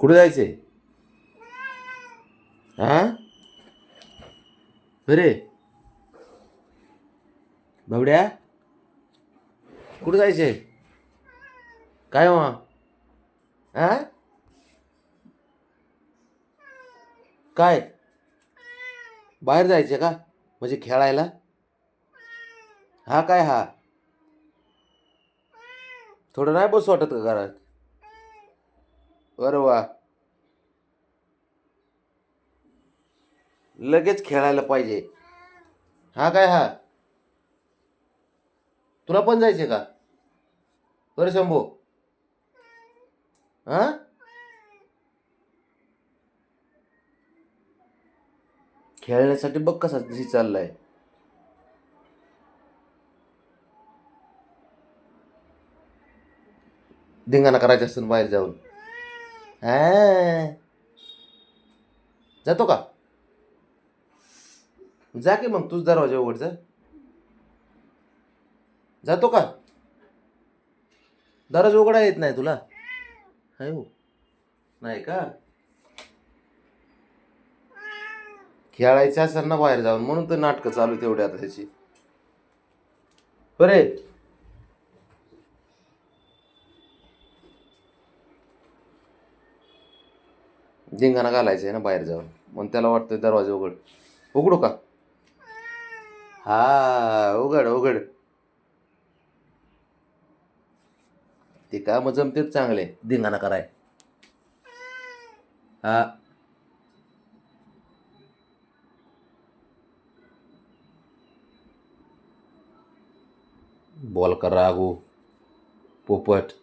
कुठे जायचे हां बरे. बाबड्या? कुठे जायचे काय हो? हा काय? बाहेर जायचे का? म्हणजे खेळायला? हा काय हा? थोडं नाही बस वाटत का घरात? बरं वा. लगेच खेळायला पाहिजे. हा काय हा? तुला पण जायचे का? बरं शंभू. हा? खेळण्यासाठी बघ कसा दिशी चाललाय. धिंगाणा करायचा असतो बाहेर जाऊन. जातो का? जा की मग तूच दरवाजा उघड जा. जातो का? दरवाजा उघडा येत नाही तुला. हाय हो. नाही का? खेळायचं असेल ना बाहेर जाऊन म्हणून तर नाटकं चालू तेवढे आता त्याची. बरे. धिंगाणा घालायचं आहे ना बाहेर जाऊन. मग त्याला वाटतं दरवाजा उघड. उघडू का? हा उघड उघड. ते काम जमतेच चांगले. धिंगाणा कराय. हा. बॉल कर रागू? पोपट.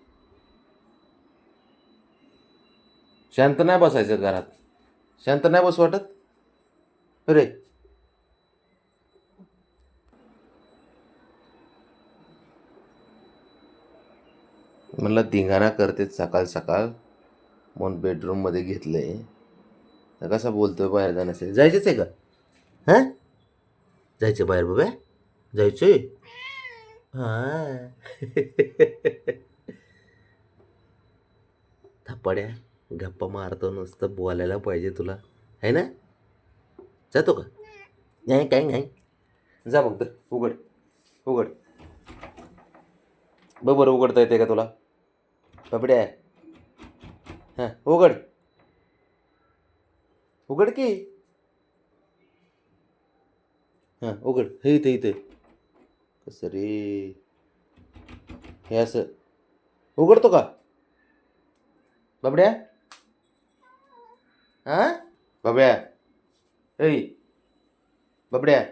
शांत नाही बसायचं घरात. शांत नाही बस वाटत? अरे. म्हणलं धिंगाणा करतेच सकाळ सकाळ. म्हणून बेडरूममध्ये घेतलंय तर कसा बोलतोय बाहेर जाण्यासाठी? जायचंच आहे का? हां? जायचं बाहेर बाबा? आहे हां. थप्पड्या गप्पा मारतो नुसतं बोलायला पाहिजे तुला. आहे ना? जातो का? नाही काय नाही. जा मग तर उघड. उघड. बघ बरं उघडता येते का तुला. बाबड्या हां उघड. उघड की. हां उघड. हे इथे इथे. कसं रे? हे असं. उघडतो का? बाबड्या? हां? बाबड्या ऐ. बाबड्या.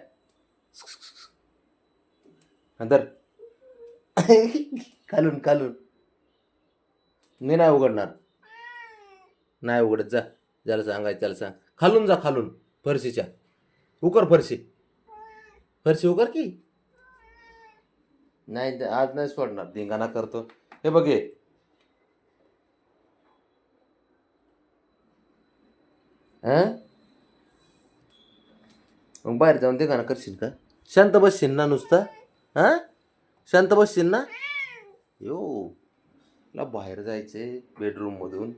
अंदर. खालून खालून. मी नाही उघडणार. नाही उघडत जा. ज्याला सांगायचं त्याला सांग. खालून जा खालून. फरशीच्या. उकर फरशी. फरशी उकर की? नाही आज नाही सोडणार. धिंगाणा करतो. हे बघे हां? मग बाहेर जाऊन धिंगाणा करशील का? शांत बसशील ना नुसता? हां? शांत बसशील ना? यो ला बाहेर जायचंय बेडरूम मधून.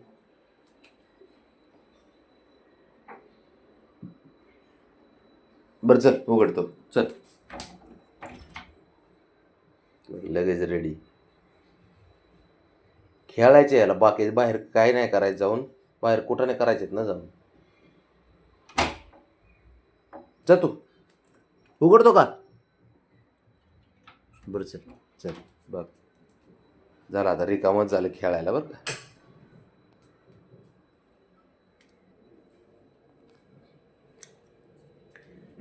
बरं चल उघडतो. चल. लगेच रेडी खेळायचे याला बाकी बाहेर काय नाही करायचं जाऊन. बाहेर कुठं नाही करायचेत ना जाऊन. जातो उघडतो का? बरं चल चल बघ. झालं आता रिकामच झालं खेळायला बरं का.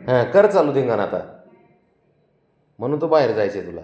हां कर चालू धिंगाण आता. म्हणून तो बाहेर जायचंय तुला.